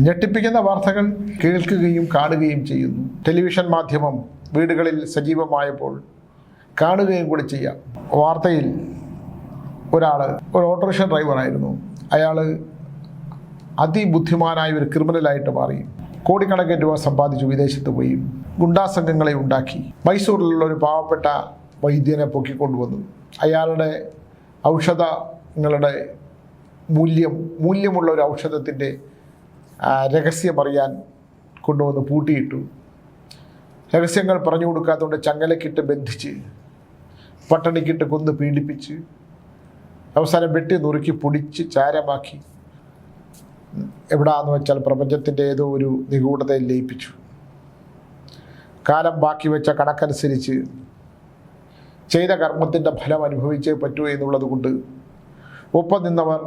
ഞെട്ടിപ്പിക്കുന്ന വാർത്തകൾ കേൾക്കുകയും കാണുകയും ചെയ്യുന്നു. ടെലിവിഷൻ മാധ്യമം വീടുകളിൽ സജീവമായപ്പോൾ കാണുകയും കൂടി ചെയ്യാം. വാർത്തയിൽ ഒരാൾ ഒരു ഓട്ടോറിക്ഷ ഡ്രൈവറായിരുന്നു അയാൾ അതിബുദ്ധിമാനായ ഒരു ക്രിമിനലായിട്ട് മാറി. കോടിക്കണക്കിന് രൂപ സമ്പാദിച്ചു വിദേശത്ത് പോയി. ഗുണ്ടാസംഘങ്ങളെ ഉണ്ടാക്കി. മൈസൂരിലുള്ള ഒരു പാവപ്പെട്ട വൈദ്യനെ പൊക്കിക്കൊണ്ടുവന്നു. അയാളുടെ ഔഷധങ്ങളുടെ മൂല്യം മൂല്യമുള്ള ഒരു ഔഷധത്തിന്റെ രഹസ്യം അറിയാൻ കൊണ്ടുവന്ന് പൂട്ടിയിട്ടു. രഹസ്യങ്ങൾ പറഞ്ഞു കൊടുക്കാത്തതുകൊണ്ട് ചങ്ങലക്കിട്ട് ബന്ധിച്ച് പട്ടണിക്കിട്ട് കൊന്ന് പീഡിപ്പിച്ച് അവസാനം വെട്ടി നുറുക്കി പൊടിച്ച് ചാരമാക്കി. എവിടാന്ന് വെച്ചാൽ പ്രപഞ്ചത്തിന്റെ ഏതോ ഒരു നിഗൂഢതയിൽ ലയിപ്പിച്ചു. കാലം ബാക്കി വെച്ച കണക്കനുസരിച്ച് ചെയ്ത കർമ്മത്തിന്റെ ഫലം അനുഭവിച്ചേ പറ്റൂ എന്നുള്ളത് കൊണ്ട് ഒപ്പം നിന്നവർ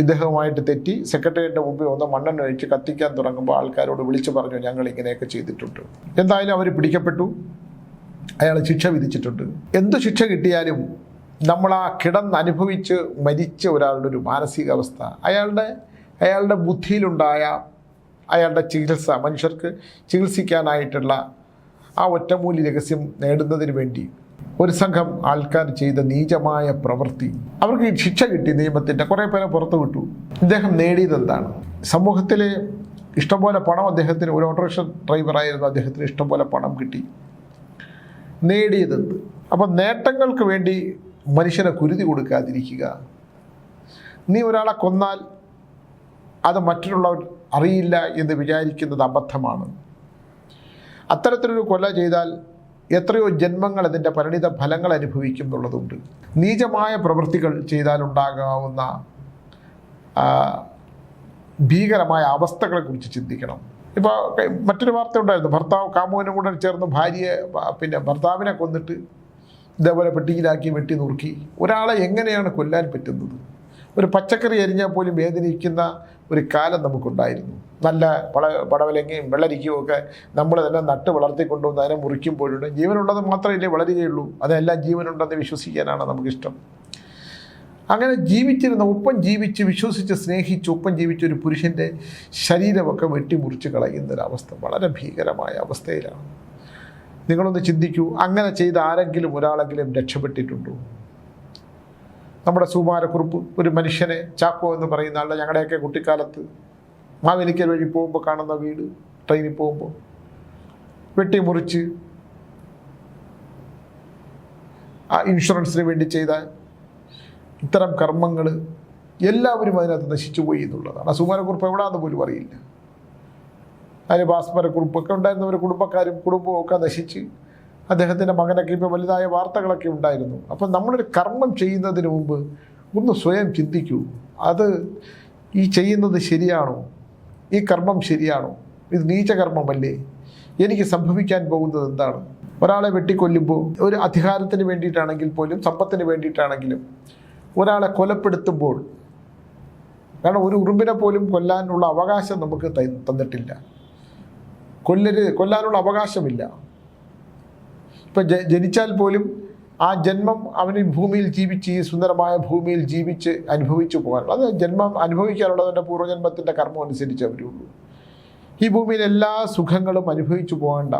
ഇദ്ദേഹവുമായിട്ട് തെറ്റി സെക്രട്ടേറിയറ്റിന്റെ മുമ്പിൽ ഒന്ന് മണ്ണെണ്ണ ഒഴിച്ച് കത്തിക്കാൻ തുടങ്ങുമ്പോൾ ആൾക്കാരോട് വിളിച്ചു പറഞ്ഞു ഞങ്ങൾ ഇങ്ങനെയൊക്കെ ചെയ്തിട്ടുണ്ട്. എന്തായാലും അവർ പിടിക്കപ്പെട്ടു. അയാൾ ശിക്ഷ വിധിച്ചിട്ടുണ്ട്. എന്ത് ശിക്ഷ കിട്ടിയാലും നമ്മൾ ആ കിടന്ന് അനുഭവിച്ച് മരിച്ച ഒരാളുടെ ഒരു മാനസികാവസ്ഥ അയാളുടെ അയാളുടെ ബുദ്ധിയിലുണ്ടായ അയാളുടെ ചികിത്സ മനുഷ്യർക്ക് ചികിത്സിക്കാനായിട്ടുള്ള ആ ഒറ്റമൂലി രഹസ്യം നേടുന്നതിന് വേണ്ടി ഒരു സംഘം ആൾക്കാർ ചെയ്ത നീചമായ പ്രവൃത്തി. അവർക്ക് ശിക്ഷ കിട്ടി നിയമത്തിന്റെ കുറേ പേരെ പുറത്തു വിട്ടു. ഇദ്ദേഹം നേടിയത് എന്താണ്? സമൂഹത്തിലെ ഇഷ്ടംപോലെ പണം അദ്ദേഹത്തിന് ഒരു ഓട്ടോറിക്ഷ ഡ്രൈവറായിരുന്നു അദ്ദേഹത്തിന് ഇഷ്ടംപോലെ പണം കിട്ടി. നേടിയതെന്ത് അപ്പം നേട്ടങ്ങൾക്ക് വേണ്ടി മനുഷ്യനെ കുരുതി കൊടുക്കാതിരിക്കുക. നീ ഒരാളെ കൊന്നാൽ അത് മറ്റുള്ളവർ അറിയില്ല എന്ന് വിചാരിക്കുന്നത് അബദ്ധമാണ്. അത്തരത്തിലൊരു കൊല ചെയ്താൽ എത്രയോ ജന്മങ്ങൾ അതിന്റെ പരിണിത ഫലങ്ങൾ അനുഭവിക്കും എന്നുള്ളതുണ്ട് നീചമായ പ്രവൃത്തികൾ ചെയ്താലുണ്ടാകാവുന്ന ഭീകരമായ അവസ്ഥകളെക്കുറിച്ച് ചിന്തിക്കണം. ഇപ്പോൾ മറ്റൊരു വാർത്ത ഉണ്ടായിരുന്നു ഭർത്താവ് കാമുവിനും കൂടെ ചേർന്ന് ഭാര്യയെ പിന്നെ ഭർത്താവിനെ കൊന്നിട്ട് ഇതേപോലെ പെട്ടിയിലാക്കി വെട്ടി നുറുക്കി. ഒരാളെ എങ്ങനെയാണ് കൊല്ലാൻ പറ്റുന്നത്? ഒരു പച്ചക്കറി അരിഞ്ഞാൽ പോലും വേദനിക്കുന്ന ഒരു കാലം നമുക്കുണ്ടായിരുന്നു. നല്ല പട പടവലങ്ങയും വെള്ളരിക്കയും ഒക്കെ നമ്മൾ തന്നെ നട്ട് വളർത്തിക്കൊണ്ടുവന്ന് അതിനെ മുറിക്കുമ്പോഴുണ്ട്. ജീവനുള്ളത് മാത്രമല്ലേ വളരുകയുള്ളൂ. അതെല്ലാം ജീവനുണ്ടെന്ന് വിശ്വസിക്കാനാണ് നമുക്കിഷ്ടം. അങ്ങനെ ജീവിച്ചിരുന്ന ഒപ്പം ജീവിച്ച് വിശ്വസിച്ച് സ്നേഹിച്ച് ഒപ്പം ജീവിച്ച ഒരു പുരുഷന്റെ ശരീരമൊക്കെ വെട്ടിമുറിച്ച് കളയുന്നൊരവസ്ഥ വളരെ ഭീകരമായ അവസ്ഥയിലാണ്. നിങ്ങളൊന്ന് ചിന്തിക്കൂ അങ്ങനെ ചെയ്ത ആരെങ്കിലും ഒരാളെങ്കിലും രക്ഷപ്പെട്ടിട്ടുണ്ടോ? നമ്മുടെ സുമാരക്കുറിപ്പ് ഒരു മനുഷ്യനെ ചാക്കോ എന്ന് പറയുന്ന ആളുടെ ഞങ്ങളുടെയൊക്കെ കുട്ടിക്കാലത്ത് മാവേലിക്കൽ വഴി പോകുമ്പോൾ കാണുന്ന വീട് ട്രെയിനിൽ പോകുമ്പോൾ വെട്ടിമുറിച്ച് ആ ഇൻഷുറൻസിന് വേണ്ടി ചെയ്ത ഇത്തരം കർമ്മങ്ങൾ എല്ലാവരും അതിനകത്ത് നശിച്ചു പോയി എന്നുള്ളതാണ്. ആ സുമാരക്കുറിപ്പ് എവിടാന്ന് പോലും അറിയില്ല. അതിന് ഭാസ്മരക്കുറിപ്പൊക്കെ ഉണ്ടായിരുന്നവർ കുടുംബക്കാരും കുടുംബവും ഒക്കെ നശിച്ച് അദ്ദേഹത്തിന്റെ മകനൊക്കെ ഇപ്പോൾ വലുതായ വാർത്തകളൊക്കെ ഉണ്ടായിരുന്നു. അപ്പം നമ്മളൊരു കർമ്മം ചെയ്യുന്നതിന് മുമ്പ് ഒന്ന് സ്വയം ചിന്തിക്കൂ. അത് ഈ ചെയ്യുന്നത് ശരിയാണോ? ഈ കർമ്മം ശരിയാണോ? ഇത് നീചകർമ്മമല്ലേ എനിക്ക് സംഭവിക്കാൻ പോകുന്നത് എന്താണ്? ഒരാളെ വെട്ടിക്കൊല്ലുമ്പോൾ ഒരു അധികാരത്തിന് വേണ്ടിയിട്ടാണെങ്കിൽ പോലും സമ്പത്തിന് വേണ്ടിയിട്ടാണെങ്കിലും ഒരാളെ കൊലപ്പെടുത്തുമ്പോൾ കാരണം ഒരു ഉറുമ്പിനെ പോലും കൊല്ലാനുള്ള അവകാശം നമുക്ക് തന്നിട്ടില്ല. കൊല്ലര് കൊല്ലാനുള്ള അവകാശമില്ല. ഇപ്പം ജനിച്ചാൽ പോലും ആ ജന്മം അവന് ഭൂമിയിൽ ജീവിച്ച് ഈ സുന്ദരമായ ഭൂമിയിൽ ജീവിച്ച് അനുഭവിച്ചു പോകാനുള്ള അത് ജന്മം അനുഭവിക്കാനുള്ളത് അവന്റെ പൂർവജന്മത്തിന്റെ കർമ്മം അനുസരിച്ച് അവരുള്ളൂ ഈ ഭൂമിയിൽ എല്ലാ സുഖങ്ങളും അനുഭവിച്ചു പോകേണ്ട.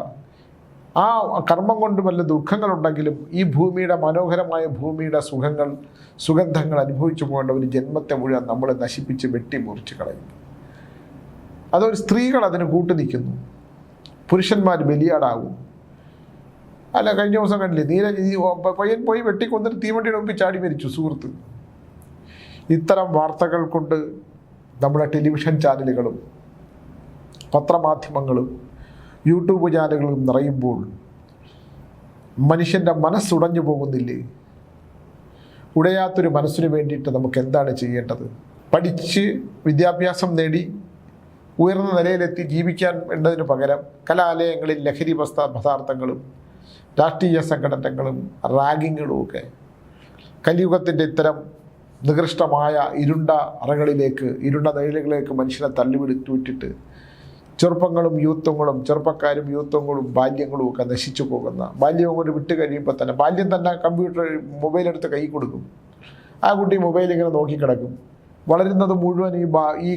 ആ കർമ്മം കൊണ്ട് വല്ല ദുഃഖങ്ങളുണ്ടെങ്കിലും ഈ ഭൂമിയുടെ മനോഹരമായ ഭൂമിയുടെ സുഖങ്ങൾ സുഗന്ധങ്ങൾ അനുഭവിച്ചു പോകേണ്ട ഒരു ജന്മത്തെ മുഴുവൻ നമ്മളെ നശിപ്പിച്ച് വെട്ടി മുറിച്ച് കളയും. അതൊരു സ്ത്രീകൾ അതിന് കൂട്ടു നിൽക്കുന്നു. പുരുഷന്മാർ ബലിയാടാകും. അല്ല കഴിഞ്ഞ ദിവസം കണ്ടില്ലേ? നീരജ് പയ്യൻ പോയി വെട്ടിക്കൊന്നിട്ട് തീവണ്ടിയുടെ മുമ്പിൽ ചാടി മരിച്ചു സുഹൃത്ത്. ഇത്തരം വാർത്തകൾ കൊണ്ട് നമ്മുടെ ടെലിവിഷൻ ചാനലുകളും പത്രമാധ്യമങ്ങളും യൂട്യൂബ് ചാനലുകളും നിറയുമ്പോൾ മനുഷ്യന്റെ മനസ്സുടഞ്ഞു പോകുന്നില്ലേ? ഉടയാത്തൊരു മനസ്സിന് വേണ്ടിയിട്ട് നമുക്ക് എന്താണ് ചെയ്യേണ്ടത്? പഠിച്ച് വിദ്യാഭ്യാസം നേടി ഉയർന്ന നിലയിലെത്തി ജീവിക്കാൻ എന്നതിന് പകരം കലാലയങ്ങളിൽ ലഹരി പദാർത്ഥങ്ങളും രാഷ്ട്രീയ സംഘടനകളും റാഗിങ്ങുകളും ഒക്കെ കലിയുഗത്തിന്റെ ഇത്തരം നികൃഷ്ടമായ ഇരുണ്ട അറകളിലേക്ക് ഇരുണ്ട നിഴലുകളിലേക്ക് മനുഷ്യനെ തള്ളിവിടുത്തു വിട്ടിട്ട് ചെറുപ്പങ്ങളും യൂത്വങ്ങളും ചെറുപ്പക്കാരും യൂത്വങ്ങളും ബാല്യങ്ങളും ഒക്കെ നശിച്ചു പോകുന്ന ബാല്യം കൊണ്ട് വിട്ട് കഴിയുമ്പോൾ തന്നെ ബാല്യം തന്നെ കമ്പ്യൂട്ടർ മൊബൈലെടുത്ത് കൈ കൊടുക്കും. ആ കുട്ടി മൊബൈൽ ഇങ്ങനെ നോക്കിക്കിടക്കും. വളരുന്നത് മുഴുവൻ ഈ ഈ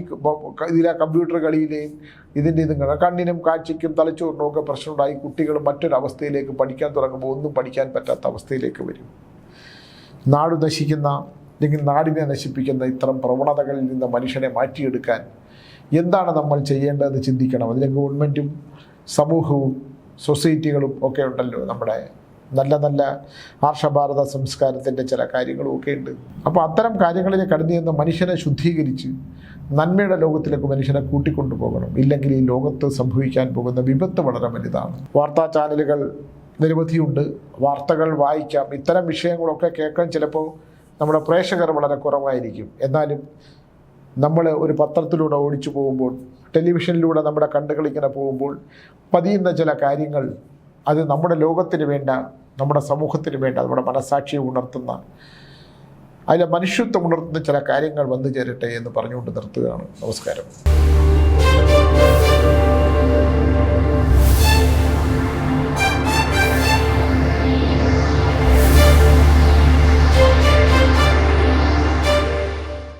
ഇതിലെ കമ്പ്യൂട്ടർ കളിയിലെയും ഇതിന്റെ ഇതും കാണാം. കണ്ണിനും കാഴ്ചയ്ക്കും തലച്ചോറിനും ഒക്കെ പ്രശ്നമുണ്ടായി. കുട്ടികൾ മറ്റൊരവസ്ഥയിലേക്ക് പഠിക്കാൻ തുടങ്ങുമ്പോൾ ഒന്നും പഠിക്കാൻ പറ്റാത്ത അവസ്ഥയിലേക്ക് വരും. നാട് നശിക്കുന്ന അല്ലെങ്കിൽ നാടിനെ നശിപ്പിക്കുന്ന ഇത്തരം പ്രവണതകളിൽ നിന്ന് മനുഷ്യനെ മാറ്റിയെടുക്കാൻ എന്താണ് നമ്മൾ ചെയ്യേണ്ടതെന്ന് ചിന്തിക്കണം. അതിന് ഗവൺമെന്റും സമൂഹവും സൊസൈറ്റികളും ഒക്കെ ഉണ്ടല്ലോ നമ്മുടെ നല്ല നല്ല ആർഷഭാരത സംസ്കാരത്തിന്റെ ചില കാര്യങ്ങളും ഒക്കെ ഉണ്ട്. അപ്പോൾ അത്തരം കാര്യങ്ങളിൽ കടന്നു നിന്ന് മനുഷ്യനെ ശുദ്ധീകരിച്ച് നന്മയുടെ ലോകത്തിലേക്ക് മനുഷ്യനെ കൂട്ടിക്കൊണ്ടുപോകണം ഇല്ലെങ്കിൽ ഈ ലോകത്ത് സംഭവിക്കാൻ പോകുന്ന വിപത്ത് വളരെ വലുതാണ്. വാർത്താ ചാനലുകൾ നിരവധിയുണ്ട്. വാർത്തകൾ വായിക്കാം. ഇത്തരം വിഷയങ്ങളൊക്കെ കേൾക്കാൻ ചിലപ്പോൾ നമ്മുടെ പ്രേക്ഷകർ വളരെ കുറവായിരിക്കും. എന്നാലും നമ്മൾ ഒരു പത്രത്തിലൂടെ ഓടിച്ചു പോകുമ്പോൾ ടെലിവിഷനിലൂടെ നമ്മുടെ കണ്ടുകൾ ഇങ്ങനെ പോകുമ്പോൾ പതിയുന്ന ചില കാര്യങ്ങൾ അത് നമ്മുടെ ലോകത്തിന് വേണ്ട നമ്മുടെ സമൂഹത്തിന് വേണ്ട നമ്മുടെ മനസാക്ഷിയെ ഉണർത്തുന്ന അതിലെ മനുഷ്യത്വം ഉണർത്തുന്ന ചില കാര്യങ്ങൾ വന്നു ചേരട്ടെ എന്ന് പറഞ്ഞുകൊണ്ട് നിർത്തുകയാണ്. നമസ്കാരം.